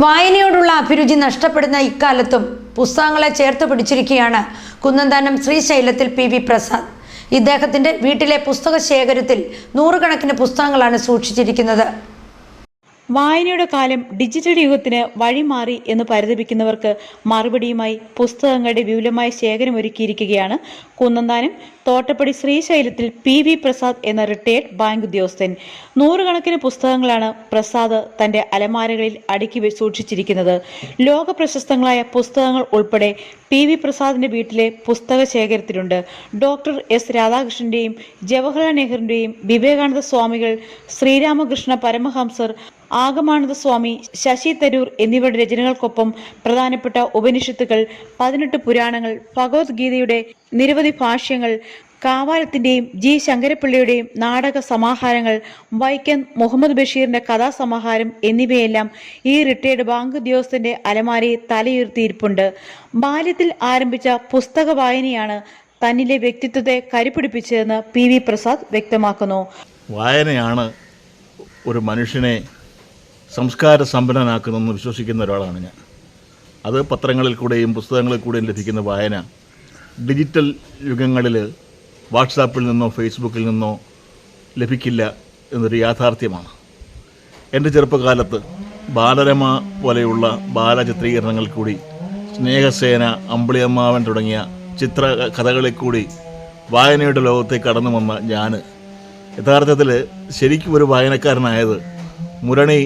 വായനയോടുള്ള അഭിരുചി നഷ്ടപ്പെടുന്ന ഇക്കാലത്തും പുസ്തകങ്ങളെ ചേർത്ത് പിടിച്ചിരിക്കുകയാണ് കുന്നന്താനം ശ്രീശൈലത്തിൽ പി വി പ്രസാദ്. ഇദ്ദേഹത്തിന്റെ വീട്ടിലെ പുസ്തക ശേഖരത്തിൽ നൂറുകണക്കിന് പുസ്തകങ്ങളാണ് സൂക്ഷിച്ചിരിക്കുന്നത്. വായനയുടെ കാലം ഡിജിറ്റൽ യുഗത്തിന് വഴിമാറി എന്ന് പരിതപിക്കുന്നവർക്ക് മറുപടിയുമായി പുസ്തകങ്ങളുടെ വിപുലമായ ശേഖരം ഒരുക്കിയിരിക്കുകയാണ് കുന്നന്താനം തോട്ടപ്പടി ശ്രീശൈലത്തിൽ പി വി പ്രസാദ് എന്ന റിട്ടയർഡ് ബാങ്ക് ഉദ്യോഗസ്ഥൻ. നൂറുകണക്കിന് പുസ്തകങ്ങളാണ് പ്രസാദ് തന്റെ അലമാരകളിൽ അടുക്കി സൂക്ഷിച്ചിരിക്കുന്നത്. ലോക പ്രശസ്തങ്ങളായ പുസ്തകങ്ങൾ ഉൾപ്പെടെ പി വി പ്രസാദിന്റെ വീട്ടിലെ പുസ്തക ശേഖരത്തിലുണ്ട്. ഡോക്ടർ എസ് രാധാകൃഷ്ണന്റെയും ജവഹർലാൽ നെഹ്റുവിന്റെയും വിവേകാനന്ദ സ്വാമികൾ ശ്രീരാമകൃഷ്ണ പരമഹംസർ ആഗമാനന്ദ സ്വാമി ശശി തരൂർ എന്നിവരുടെ രചനകൾക്കൊപ്പം പ്രധാനപ്പെട്ട ഉപനിഷത്തുകൾ പതിനെട്ട് പുരാണങ്ങൾ ഭഗവത്ഗീതയുടെ നിരവധി ഭാഷ്യങ്ങൾ കാവാലത്തിന്റെയും ജി ശങ്കരപ്പിള്ളയുടെയും നാടക സമാഹാരങ്ങൾ വൈക്കം മുഹമ്മദ് ബഷീറിന്റെ കഥാസമാഹാരം എന്നിവയെല്ലാം ഈ റിട്ടയർഡ് ബാങ്ക് ഉദ്യോഗസ്ഥന്റെ അലമാരയിൽ തലയുയർത്തിയിരിപ്പുണ്ട്. ബാല്യത്തിൽ ആരംഭിച്ച പുസ്തക വായനയാണ് തന്നിലെ വ്യക്തിത്വത്തെ കരിപിടിപ്പിച്ചതെന്ന് പി വി പ്രസാദ് വ്യക്തമാക്കുന്നു. വായനയാണ് ഒരു മനുഷ്യനെ സംസ്കാര സമ്പന്നനാക്കുന്നതെന്ന് വിശ്വസിക്കുന്ന ഒരാളാണ് ഞാൻ. അത് പത്രങ്ങളിൽ കൂടെയും പുസ്തകങ്ങളിൽ കൂടെയും ലഭിക്കുന്ന വായന. ഡിജിറ്റൽ യുഗങ്ങളിൽ വാട്സാപ്പിൽ നിന്നോ ഫേസ്ബുക്കിൽ നിന്നോ ലഭിക്കില്ല എന്നൊരു യാഥാർത്ഥ്യമാണ്. എന്റെ ചെറുപ്പകാലത്ത് ബാലരമ പോലെയുള്ള ബാലചിത്രീകരണങ്ങൾ കൂടി സ്നേഹസേന അമ്പിളിയമ്മാവൻ തുടങ്ങിയ ചിത്ര കഥകളിൽ കൂടി വായനയുടെ ലോകത്തെ കടന്നു വന്ന ഞാൻ യഥാർത്ഥത്തിൽ ശരിക്കും ഒരു വായനക്കാരനായത് മുരണി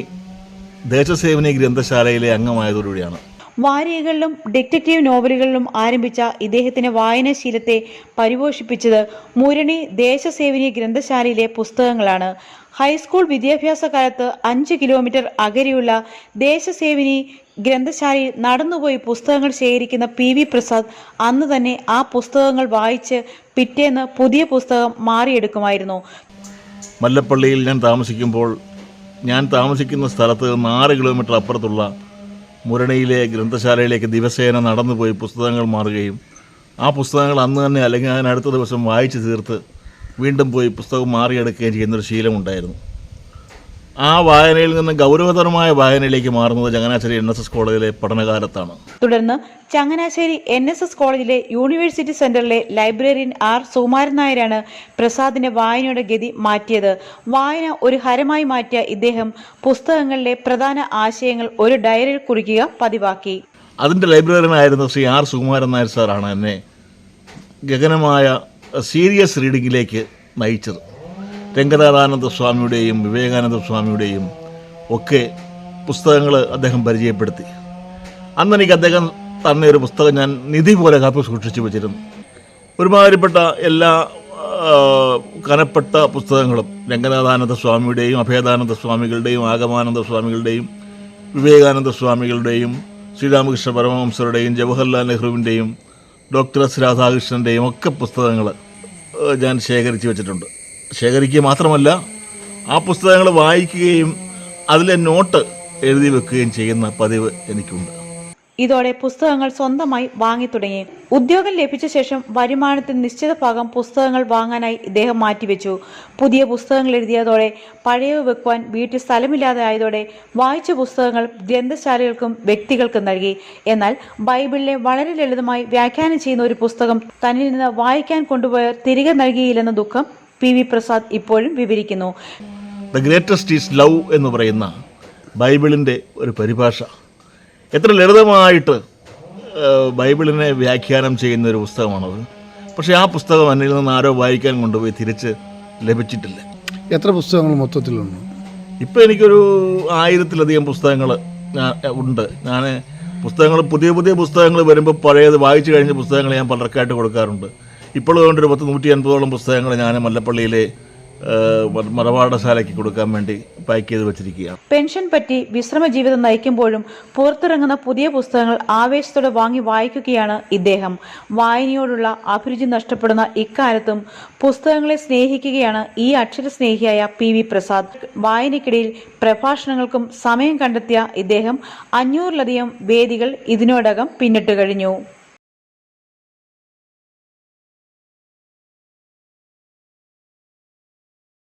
ദേശസേവനി ഗ്രന്ഥശാലയിലെ അംഗമായതോടുകൂടിയാണ്. വാരികകളിലും ഡിറ്റക്റ്റീവ് നോവലുകളിലും ആരംഭിച്ച ഇദ്ദേഹത്തിന്റെ വായനാശീലത്തെ പരിപോഷിപ്പിച്ചത് മുരണി ദേശസേവിനി ഗ്രന്ഥശാലയിലെ പുസ്തകങ്ങളാണ്. ഹൈസ്കൂൾ വിദ്യാഭ്യാസ കാലത്ത് അഞ്ച് കിലോമീറ്റർ അകലെയുള്ള ദേശസേവിനി ഗ്രന്ഥശാലയിൽ നടന്നുപോയി പുസ്തകങ്ങൾ ശേഖരിക്കുന്ന പി വി പ്രസാദ് അന്ന് തന്നെ ആ പുസ്തകങ്ങൾ വായിച്ച് പിറ്റേന്ന് പുതിയ പുസ്തകം മാറിയെടുക്കുമായിരുന്നു. മല്ലപ്പള്ളിയിൽ ഞാൻ താമസിക്കുമ്പോൾ ഞാൻ താമസിക്കുന്ന സ്ഥലത്ത് നിന്ന് കിലോമീറ്റർ അപ്പുറത്തുള്ള മുരണിയിലെ ഗ്രന്ഥശാലയിലേക്ക് ദിവസേന നടന്നുപോയി പുസ്തകങ്ങൾ മാറുകയും ആ പുസ്തകങ്ങൾ അന്ന് തന്നെ അല്ലെങ്കിൽ അതിനടുത്ത ദിവസം വായിച്ചു തീർത്ത് വീണ്ടും പോയി പുസ്തകം മാറിയെടുക്കുകയും ചെയ്യുന്നൊരു ശീലമുണ്ടായിരുന്നു. ആ വായനയിൽ നിന്ന് ഗൗരവതരമായ വായനയിലേക്ക് മാറുന്നത് ചങ്ങനാശ്ശേരി എൻ എസ് എസ് കോളേജിലെ പഠനകാലത്താണ്. തുടർന്ന് ചങ്ങനാശ്ശേരി എൻ എസ് എസ് കോളേജിലെ യൂണിവേഴ്സിറ്റി സെന്ററിലെ ലൈബ്രറിയൻ ആർ സുകുമാരൻ നായരാണ് പ്രസാദിന്റെ വായനയുടെ ഗതി മാറ്റിയത്. വായന ഒരു ഹരമായി മാറ്റിയ ഇദ്ദേഹം പുസ്തകങ്ങളിലെ പ്രധാന ആശയങ്ങൾ ഒരു ഡയറിയിൽ കുറിക്കുക പതിവാക്കി. അതിന്റെ ലൈബ്രറിയനായിരുന്ന ശ്രീ ആർ സുകുമാരൻ നായർ സാറാണ് എന്നെ ഗഗനമായ സീരിയസ് റീഡിങ്ങിലേക്ക് നയിച്ചത്. രംഗനാഥാനന്ദ സ്വാമിയുടെയും വിവേകാനന്ദ സ്വാമിയുടെയും ഒക്കെ പുസ്തകങ്ങൾ അദ്ദേഹം പരിചയപ്പെടുത്തി. അന്ന് എനിക്ക് അദ്ദേഹം തന്നെ ഒരു പുസ്തകം ഞാൻ നിധി പോലെ കാപ്പി സൂക്ഷിച്ചു വെച്ചിരുന്നു. ഒരുമാതിരിപ്പെട്ട എല്ലാ കനപ്പെട്ട പുസ്തകങ്ങളും രംഗനാഥാനന്ദ സ്വാമിയുടെയും അഭേദാനന്ദ സ്വാമികളുടെയും ആഗമാനന്ദ സ്വാമികളുടെയും വിവേകാനന്ദ സ്വാമികളുടെയും ശ്രീരാമകൃഷ്ണ പരമഹംസരുടെയും ജവഹർലാൽ നെഹ്റുവിന്റെയും ഡോക്ടർ എസ് രാധാകൃഷ്ണന്റെയും ഒക്കെ പുസ്തകങ്ങൾ ഞാൻ ശേഖരിച്ചു വെച്ചിട്ടുണ്ട്. ശേഖരിക്കുക മാത്രമല്ല ആ പുസ്തകങ്ങൾ വായിക്കുകയും അതിലെ നോട്ട് എഴുതി വെക്കുകയും ചെയ്യുന്ന പതിവ് എനിക്കുണ്ട്. ഇതോടെ പുസ്തകങ്ങൾ സ്വന്തമായി വാങ്ങി തുടങ്ങി. ഉദ്യോഗം ലഭിച്ച ശേഷം വരുമാനത്തിൽ നിശ്ചിത ഭാഗം പുസ്തകങ്ങൾ വാങ്ങാനായി ഇദ്ദേഹം മാറ്റിവെച്ചു. പുതിയ പുസ്തകങ്ങൾ എഴുതിയതോടെ പഴയവ വെക്കുവാൻ വീട്ടിൽ സ്ഥലമില്ലാതെ ആയതോടെ വായിച്ച പുസ്തകങ്ങൾ ഗ്രന്ഥശാലകൾക്കും വ്യക്തികൾക്കും നൽകി. എന്നാൽ ബൈബിളിലെ വളരെ ലളിതമായി വ്യാഖ്യാനം ചെയ്യുന്ന ഒരു പുസ്തകം തന്നിൽ നിന്ന് വായിക്കാൻ കൊണ്ടുപോയ തിരികെ നൽകിയില്ലെന്ന ദുഃഖം പി വി പ്രസാദ് ഇപ്പോഴും വിവരിക്കുന്നു. ദ ഗ്രേറ്റസ്റ്റ് ഈസ് ലവ് എന്ന് പറയുന്ന ബൈബിളിന്റെ ഒരു പരിഭാഷ. എത്ര ലളിതമായിട്ട് ബൈബിളിനെ വ്യാഖ്യാനം ചെയ്യുന്ന ഒരു പുസ്തകമാണത്. പക്ഷേ ആ പുസ്തകം എന്നിൽ നിന്ന് ആരോ വായിക്കാൻ കൊണ്ടുപോയി തിരിച്ച് ലഭിച്ചിട്ടില്ല. എത്ര പുസ്തകങ്ങൾ മൊത്തത്തിലുണ്ട്? ഇപ്പോൾ എനിക്കൊരു ആയിരത്തിലധികം പുസ്തകങ്ങൾ ഞാൻ ഉണ്ട്. ഞാൻ പുസ്തകങ്ങൾ പുതിയ പുതിയ പുസ്തകങ്ങൾ വരുമ്പോൾ പഴയത് വായിച്ചു കഴിഞ്ഞ പുസ്തകങ്ങൾ ഞാൻ പലർക്കായിട്ട് കൊടുക്കാറുണ്ട്. ഇപ്പോഴും അതുകൊണ്ട് ഒരു പത്ത് നൂറ്റി അൻപതോളം പുസ്തകങ്ങൾ ഞാൻ മല്ലപ്പള്ളിയിലെ മറവാടശാലയ്ക്ക് കൊടുക്കാൻ വേണ്ടി പാക്ക് ചെയ്ത് വെച്ചിരിക്കുകയാണ്. പെൻഷൻ പറ്റി വിശ്രമ ജീവിതം നയിക്കുമ്പോഴും പുറത്തിറങ്ങുന്ന പുതിയ പുസ്തകങ്ങൾ ആവേശത്തോടെ വാങ്ങി വായിക്കുകയാണ് ഇദ്ദേഹം. വായനയോടുള്ള അഭിരുചി നഷ്ടപ്പെടുന്ന ഇക്കാലത്തും പുസ്തകങ്ങളെ സ്നേഹിക്കുകയാണ് ഈ അക്ഷര സ്നേഹിയായ പി വി പ്രസാദ്. വായനയ്ക്കിടയിൽ പ്രഭാഷണങ്ങൾക്കും സമയം കണ്ടെത്തിയ ഇദ്ദേഹം അഞ്ഞൂറിലധികം വേദികൾ ഇതിനോടകം പിന്നിട്ട് കഴിഞ്ഞു.